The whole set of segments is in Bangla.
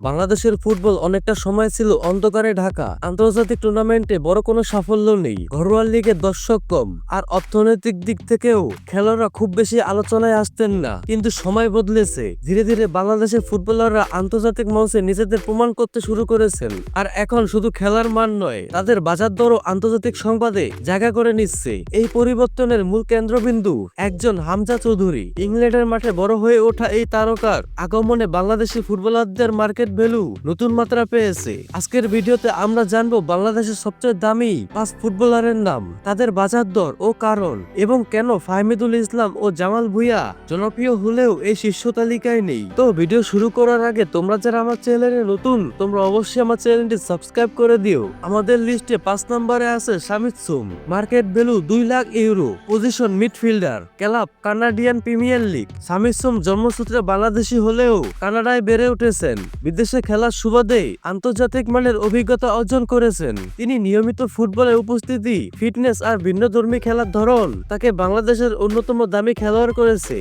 বাংলাদেশের ফুটবল অনেকটা সময় ছিল অন্ধকারে ঢাকা। আন্তর্জাতিক টুর্নামেন্টে বড় কোনো সাফল্য নেই। ঘরোয়া লিগে দর্শক কম। আর অর্থনৈতিক দিক থেকেও খেলোয়াড়রা খুব বেশি আলোচনায় আসতেন না। কিন্তু সময় বদলেছে। ধীরে ধীরে বাংলাদেশের ফুটবলাররা আন্তর্জাতিক মঞ্চে নিজেদের প্রমাণ করতে শুরু করেছেন। আর এখন শুধু খেলার মান নয়, তাদের বাজার দরও আন্তর্জাতিক সংবাদে জায়গা করে নিচ্ছে। এই পরিবর্তনের মূল কেন্দ্রবিন্দু একজন হামজা চৌধুরী। ইংল্যান্ডের মাঠে বড় হয়ে ওঠা এই তারকার আগমনে বাংলাদেশি ফুটবলারদের মার্কেট ভ্যালু নতুন মাত্রা পেয়েছে। আজকের ভিডিওতে আমরা জানব বাংলাদেশের সবচেয়ে দামি পাঁচ ফুটবলারের নাম, তাদের বাজার দর ও কারণ, এবং কেন ফাহমিদুল ইসলাম ও জামাল ভুইয়া জনপ্রিয় হলেও এই শীর্ষ তালিকায় নেই। তো ভিডিও শুরু করার আগে তোমরা যারা আমার চ্যানেলে নতুন, তোমরা অবশ্যই আমার চ্যানেলটি সাবস্ক্রাইব করে দিও। আমাদের লিস্টে পাঁচ নম্বরে আছে সামিত সুম, মার্কেট ভ্যালু দুই lakh euro, position midfielder, club Canadian premier league. Samit Som জন্মসূত্রে বাংলাদেশি হলেও কানাডায় বেড়ে উঠেছেন। বিদেশে খেলার সুবাদে আন্তর্জাতিক মানের অভিজ্ঞতা অর্জন করেছেন। তিনি নিয়মিত ফুটবলে উপস্থিতি, ফিটনেস আর ভিন্নধর্মী খেলার ধরন তাকে বাংলাদেশের অন্যতম দামি খেলোয়াড় করেছে।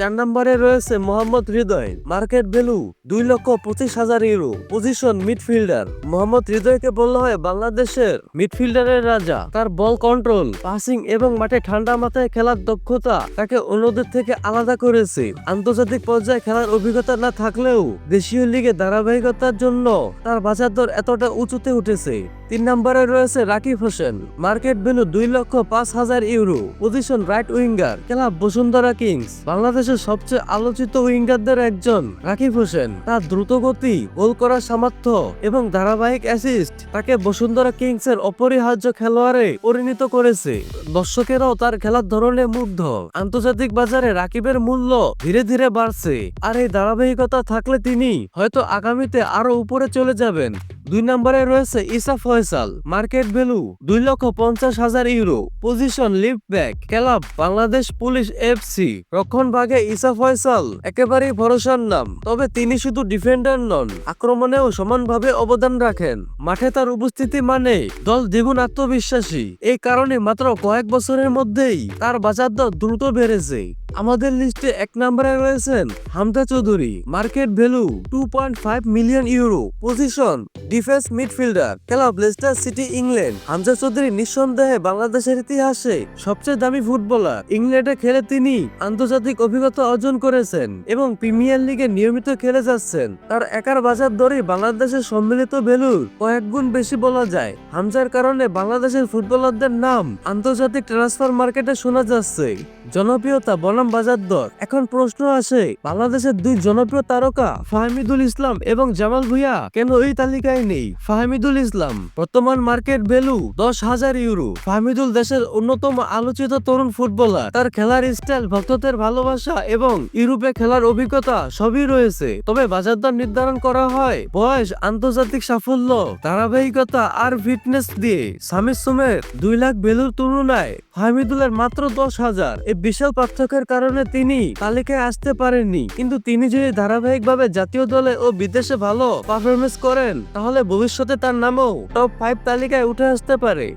চার নম্বরে রয়েছে মোহাম্মদ হৃদয়, মার্কেট ভ্যালু দুই লক্ষ পঁচিশ হাজার ইউরো, পজিশন মিডফিল্ডার। মোহাম্মদ হৃদয়কে বলা হয় বাংলাদেশের মিডফিল্ডারের রাজা। তার বল কন্ট্রোল, পাসিং এবং মাঠে ঠান্ডা মাথায় খেলার দক্ষতা তাকে অন্যদের থেকে আলাদা করেছে। আন্তর্জাতিক পর্যায়ে খেলার অভিজ্ঞতা না থাকলেও দেশীয় লিগে ধারাবাহিকতার জন্য তার বাজার দর এতটা উঁচুতে উঠেছে। তিন নম্বরে রয়েছে রাকিব হোসেন। মার্কেট ভ্যালু দুই লক্ষ পাঁচ হাজার ইউরো। পজিশন রাইট উইঙ্গার খেলা বসুন্ধরা কিংস। বাংলাদেশের সবচেয়ে আলোচিত উইঙ্গারদের একজন রাকিব হোসেন। তার দ্রুত গতি, গোল করার সামর্থ্য এবং ধারাবাহিক অ্যাসিস্ট তাকে বসুন্ধরা কিংস এর অপরিহার্য খেলোয়াড়ে পরিণত করেছে। দর্শকেরাও তার খেলার ধরনে মুগ্ধ। আন্তর্জাতিক বাজারে রাকিবের মূল্য ধীরে ধীরে বাড়ছে। আর এই ধারাবাহিকতা থাকলে তিনি হয়তো আগামীতে আরও উপরে চলে যাবেন। দুই নম্বরে রয়েছে ইসা ফয়সাল, মার্কেট ভ্যালু দুই লক্ষ পঞ্চাশ হাজার euro, position left back, club, Bangladesh police FC. রক্ষণ ভাগে ইসা ফয়সাল, একেবারেই ভরসার নাম, তবে তিনি শুধু ডিফেন্ডার নন, আক্রমণেও সমানভাবে অবদান রাখেন। মাঠে তার উপস্থিতি মানে দল দ্বিগুণ আত্মবিশ্বাসী। এই কারণে মাত্র কয়েক বছরের মধ্যেই তার বাজার দর দ্রুত বেড়েছে। আমাদের লিস্টে এক নম্বরে রয়েছেন Hamda Chowdhury, market value two point five million euro, position defence midfielder, খেলা Leicester City England. Hamza Chowdhury নিঃসন্দেহে বাংলাদেশের ইতিহাসে সবচেয়ে দামি ফুটবলার। ইংল্যান্ডে খেলে তিনি আন্তর্জাতিক অভিজ্ঞতা অর্জন করেছেন এবং প্রিমিয়ার লিগে নিয়মিত খেলে যাচ্ছেন। তার একার বাজার দরই বাংলাদেশের সম্মিলিত ভ্যালুর কয়েক গুণ বেশি বলা যায়। হামজার কারণে বাংলাদেশের ফুটবলারদের নাম আন্তর্জাতিক ট্রান্সফার মার্কেটে শোনা যাচ্ছে। জনপ্রিয়তা বনাম বাজার দর। এখন প্রশ্ন আসে, বাংলাদেশের দুই জনপ্রিয় তারকা ফাহমিদুল ইসলাম এবং জামাল ভুইয়া কেন এই তালিকায় নেই? ফাহমিদুল ইসলাম, বর্তমান মার্কেট ভ্যালু দশ হাজার ইউরো। ফাহমিদুল দেশের অন্যতম আলোচিত তরুণ ফুটবলার। তার খেলার স্টাইল, ভক্তদের ভালোবাসা এবং ইউরোপে খেলার অভিজ্ঞতা সবই রয়েছে। তবে বাজার দর নির্ধারণ করা হয় বয়স, আন্তর্জাতিক সাফল্য, ধারাবাহিকতা আর ফিটনেস দিয়ে। সামির সুমের দুই লাখ ভ্যালুর তুলনায় ফাহমিদুলের মাত্র দশ হাজার। এই বিশাল পার্থক্যের কারণে তিনি তালিকায় আসতে পারেননি। কিন্তু তিনি যদি ধারাবাহিকভাবে জাতীয় দলে ও বিদেশে ভালো পারফরমেন্স করেন, তাহলে ভবিষ্যতে তার নামও টপ ফাইভ তালিকায় উঠে আসতে পারে।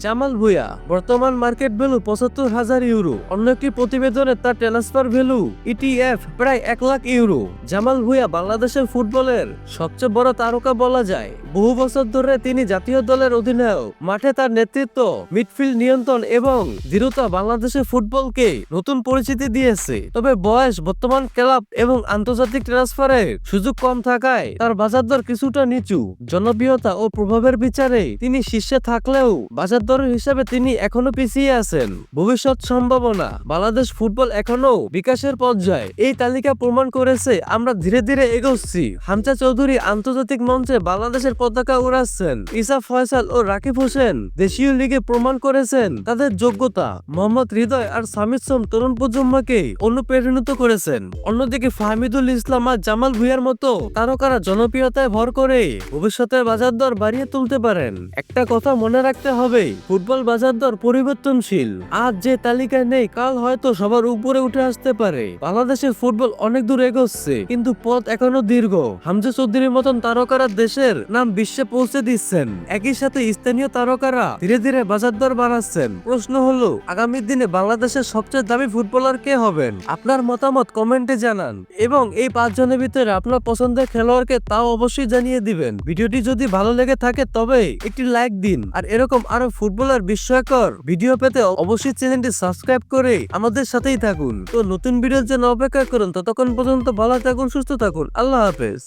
জামাল ভুয়া বর্তমান মার্কেট ভ্যালু পঁচাত্তর হাজার ইউরো। অন্য একটি প্রতিবেদনে তার ট্রান্সফার ভ্যালু ইটিএফ প্রায় এক লাখ ইউরো। জামাল ভুয়া বাংলাদেশের ফুটবলের সবচেয়ে বড় তারকা বলা যায়। বহু বছর ধরে তিনি জাতীয় দলের অধিনায়ক। মাঠে তার নেতৃত্ব, মিডফিল্ড নিয়ন্ত্রণ এবং দৃঢ়তা বাংলাদেশের ফুটবলকে নতুন পরিচিতি দিয়েছে। তবে বয়স, বর্তমান ক্লাব এবং আন্তর্জাতিক ট্রান্সফারের সুযোগ কম থাকায় তার বাজার দর কিছুটা নিচু। জনপ্রিয়তা ও প্রভাবের বিচারে তিনি শীর্ষে থাকলেও বাজার দরের হিসাবে তিনি এখনও পিছিয়ে আছেন। ভবিষ্যৎ সম্ভাবনা, বাংলাদেশ ফুটবল এখনও বিকাশের পর্যায়ে। এই তালিকা প্রমাণ করেছে, আমরা ধীরে ধীরে এগোচ্ছি। হামজা চৌধুরী আন্তর্জাতিক মঞ্চে বাংলাদেশের পতাকা উড়াচ্ছেন। ইসা ফয়সাল ও রাকিব হোসেন দেশীয় লিগে প্রমাণ করেছেন তাদের যোগ্যতা। মোহাম্মদ হৃদয় আর সামিদ সোম তরুণ প্রজন্মকে অনুপ্রেরণিত করেছেন। অন্যদিকে ফাহমিদুল ইসলাম আর জামাল ভুইয়ার মতো তারকারা জনপ্রিয়তায় ভর করে ভবিষ্যতের বাজার দর বাড়িয়ে তুলতে পারেন। একটা কথা মনে রাখতে হবে ফুটবল বাজার দর পরিবর্তনশীল। আজ যে তালিকায় নেই, কাল হয়তো সবার উপরে উঠে আসতে পারে। বাংলাদেশের ফুটবল অনেক দূর এগোচ্ছে, কিন্তু পথ এখনও দীর্ঘ। হামজা চৌধুরীর মতন তারকারা দেশের নাম বিশ্বে পৌঁছে দিচ্ছেন। একই সাথে স্থানীয় তারকারা ধীরে ধীরে বাজার দর বাড়াচ্ছেন। প্রশ্ন হলো, আগামী দিনে বাংলাদেশের সবচেয়ে দামি ফুটবলার কে হবেন? আপনার মতামত কমেন্টে জানান। এবং এই পাঁচজনের ভিতরে আপনার পছন্দের খেলোয়াড়কে তাও অবশ্যই জানিয়ে দিবেন। ভিডিওটি যদি ভালো লেগে থাকে তবে একটি লাইক দিন। আর এরকম আরও ফুটবলার বিস্ময়কর ভিডিও পেতে অবশ্যই চ্যানেলটি সাবস্ক্রাইব করে আমাদের সাথেই থাকুন। তো নতুন ভিডিওর জন্য অপেক্ষা করুন। ততক্ষণ পর্যন্ত ভালো থাকুন, সুস্থ থাকুন। আল্লাহ হাফেজ।